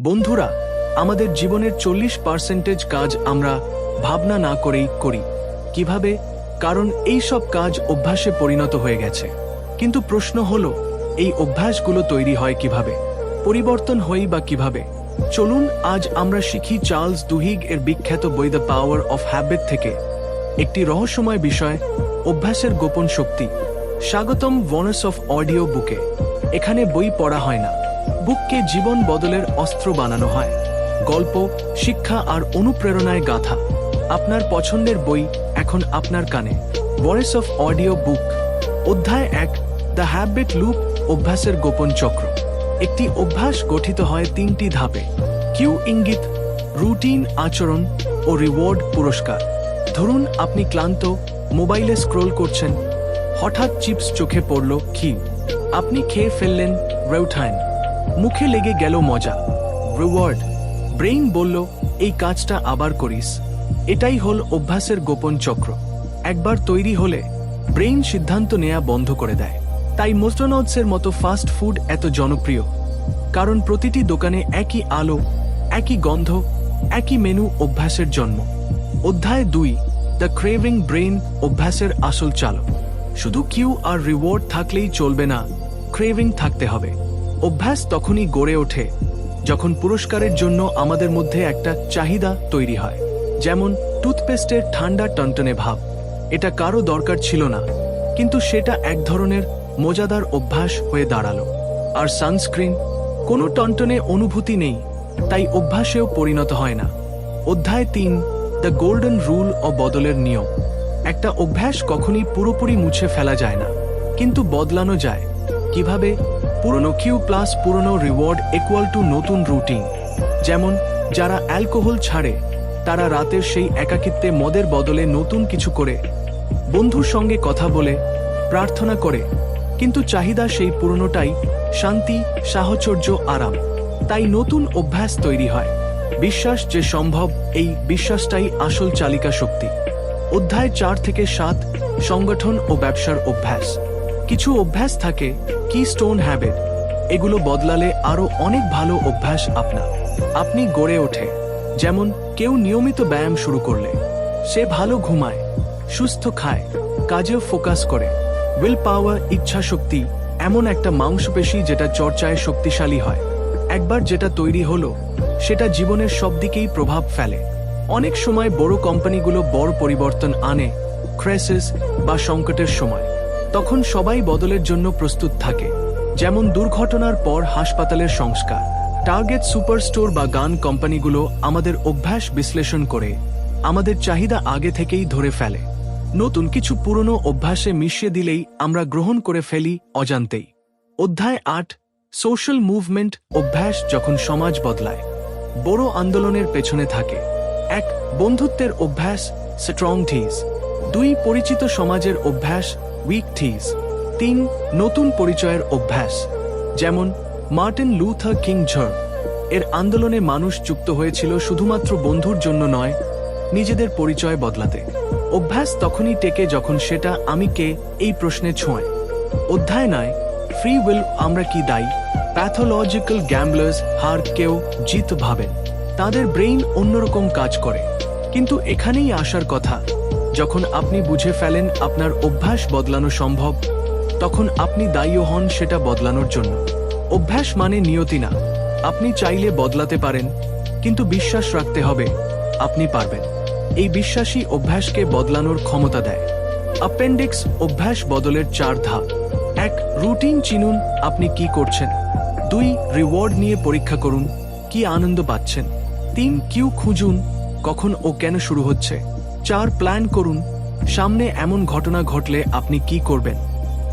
বন্ধুরা, আমাদের জীবনের চল্লিশ পার্সেন্টেজ কাজ আমরা ভাবনা না করেই করি। কীভাবে? কারণ এই সব কাজ অভ্যাসে পরিণত হয়ে গেছে। কিন্তু প্রশ্ন হলো, এই অভ্যাসগুলো তৈরি হয় কীভাবে? পরিবর্তন হই বা কীভাবে? চলুন, আজ আমরা শিখি চার্লস দুহিগ এর বিখ্যাত বই দ্য পাওয়ার অফ হ্যাবিট থেকে। একটি রহস্যময় বিষয়, অভ্যাসের গোপন শক্তি। স্বাগতম ভনস অফ অডিও বুকে এখানে বই পড়া হয় না। বুককে জীবন বদলের অস্ত্র বানানো হয়। গল্প, শিক্ষা আর অনুপ্রেরণায় গাথা। আপনার পছন্দের বই এখন আপনার কানে। ভয়েস অফ অডিও বুক অধ্যায় এক দ্য হ্যাবিট লুপ অভ্যাসের গোপন চক্র। একটি অভ্যাস গঠিত হয় তিনটি ধাপে। কিউ ইঙ্গিত, রুটিন আচরণ ও রিওয়ার্ড পুরস্কার। ধরুন আপনি ক্লান্ত, মোবাইলে স্ক্রোল করছেন। হঠাৎ চিপস চোখে পড়ল কি আপনি খেয়ে ফেললেন, রেউঠাইন। মুখে লেগে গেল মজা। রিওয়ার্ড ব্রেইন বলল, এই কাজটা আবার করিস। এটাই হল অভ্যাসের গোপন চক্র। একবার তৈরি হলে, ব্রেইন সিদ্ধান্ত নেয়া বন্ধ করে দেয়। তাই মোস্টোনটসের মতো ফাস্ট ফুড এত জনপ্রিয়। কারণ প্রতিটি দোকানে একই আলো, একই গন্ধ, একই মেনু অভ্যাসের জন্ম। অধ্যায় দুই, দ্য ক্রেভিং ব্রেইন অভ্যাসের আসল চালক। শুধু কিউ আর রিওয়ার্ড থাকলেই চলবে না, ক্রেভিং থাকতে হবে। অভ্যাস তখনই গড়ে ওঠে যখন পুরস্কারের জন্য আমাদের মধ্যে একটা চাহিদা তৈরি হয়। যেমন টুথপেস্টের ঠান্ডা টনটনে ভাব। এটা কারও দরকার ছিল না, কিন্তু সেটা এক ধরনের মজাদার অভ্যাস হয়ে দাঁড়াল। আর সানস্ক্রিন কোনো টনটনে অনুভূতি নেই, তাই অভ্যাসেও পরিণত হয় না। অধ্যায় তিন, দ্য গোল্ডেন রুল ও বদলের নিয়ম। একটা অভ্যাস কখনই পুরোপুরি মুছে ফেলা যায় না, কিন্তু বদলানো যায়। কীভাবে? পুরনো কিউ প্লাস পুরনো রিওয়ার্ড ইকুয়াল টু নতুন রুটিন যেমন, যারা অ্যালকোহল ছাড়ে, তারা রাতের সেই একাকিত্বে মদের বদলে নতুন কিছু করে। বন্ধুর সঙ্গে কথা বলে, প্রার্থনা করে, কিন্তু চাহিদা সেই পুরনোটাই শান্তি, সাহচর্য, আরাম। তাই নতুন অভ্যাস তৈরি হয়। বিশ্বাস যে সম্ভব, এই বিশ্বাসটাই আসল চালিকা শক্তি। অধ্যায় চার থেকে সাত, সংগঠন ও ব্যবসার অভ্যাস। কিছু অভ্যাস থাকে কি স্টোন হ্যাবিট এগুলো বদলালে আরও অনেক ভালো অভ্যাস আপনার। আপনি গড়ে ওঠে। যেমন, কেউ নিয়মিত ব্যায়াম শুরু করলে। সে ভালো ঘুমায়, সুস্থ খায়, কাজেও ফোকাস করে। উইল পাওয়ার ইচ্ছা শক্তি এমন একটা মাংসপেশি যেটা চর্চায় শক্তিশালী হয়। একবার যেটা তৈরি হলো, সেটা জীবনের সব দিকেই প্রভাব ফেলে। অনেক সময় বড় কোম্পানিগুলো বড় পরিবর্তন আনে ক্রাইসিস বা সংকটের সময়। তখন সবাই বদলের জন্য প্রস্তুত থাকে। যেমন দুর্ঘটনার পর হাসপাতালের সংস্কার। টার্গেট সুপারস্টোর বা গান কোম্পানিগুলো আমাদের অভ্যাস বিশ্লেষণ করে, আমাদের চাহিদা আগে থেকেই ধরে ফেলে। নতুন কিছু পুরনো অভ্যাসে মিশিয়ে দিলেই আমরা গ্রহণ করে ফেলি অজান্তেই। অধ্যায় আট সোশ্যাল মুভমেন্ট অভ্যাস যখন সমাজ বদলায়, বড় আন্দোলনের পেছনে থাকে। এক, বন্ধুত্বের অভ্যাস স্ট্রং ঠিস দুই, পরিচিত সমাজের অভ্যাস উইক ঠিস তিন নতুন পরিচয়ের অভ্যাস, যেমন মার্টিন লুথার কিং ঝর এর আন্দোলনে মানুষ যুক্ত হয়েছিল শুধুমাত্র বন্ধুর জন্য নয়, নিজেদের পরিচয় বদলাতে। অভ্যাস তখনই টেকে যখন সেটা আমি কে এই প্রশ্নে ছোঁয় অধ্যায় নয়, ফ্রি উইল আমরা কি দায়ী? প্যাথোলজিক্যাল গ্যাম্বলার্স হার কেউ জিত ভাবেন। তাদের ব্রেইন অন্যরকম কাজ করে। কিন্তু এখানেই আসার কথা যখন আপনি বুঝে ফেলেন আপনার অভ্যাস বদলানো সম্ভব, তখন আপনি দায়ীও হন সেটা বদলানোর জন্য। অভ্যাস মানে নিয়তি না। আপনি চাইলে বদলাতে পারেন, কিন্তু বিশ্বাস রাখতে হবে, আপনি পারবেন। এই বিশ্বাসী অভ্যাসকে বদলানোর ক্ষমতা দেয়। অ্যাপেন্ডিক্স অভ্যাস বদলের চার ধাপ। এক, রুটিন চিনুন আপনি কি করছেন। দুই, রিওয়ার্ড নিয়ে পরীক্ষা করুন, কি আনন্দ পাচ্ছেন। তিন, কিউ খুঁজুন, কখন ও কেন শুরু হচ্ছে। চার প্ল্যান করুন। সামনে এমন ঘটনা ঘটলে আপনি কি করবেন?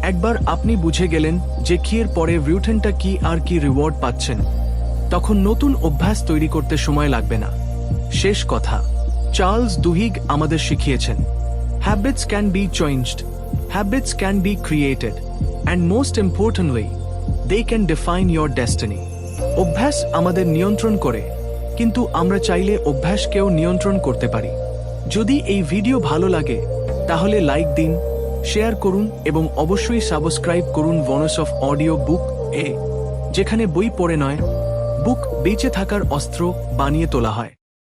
একবার আপনি বুঝে গেলেন যে কিয়ের পরে রিউটেনটা কি আর কি রিওয়ার্ড পাচ্ছেন। তখন নতুন অভ্যাস তৈরি করতে সময় লাগবে না। শেষ কথা, চার্লস দুহিগ আমাদের শিখিয়েছেন habits can be changed habits can be created and most importantly they can define your destiny অভ্যাস আমাদের নিয়ন্ত্রণ করে, কিন্তু আমরা চাইলে অভ্যাসকেও নিয়ন্ত্রণ করতে পারি। যদি এই ভিডিও ভালো লাগে, তাহলে লাইক দিন, শেয়ার করুন এবং অবশ্যই সাবস্ক্রাইব করুন ভনস অফ অডিও বুক এ, যেখানে বই পড়ে নয়, বুক বেঁচে থাকার অস্ত্র বানিয়ে তোলা হয়।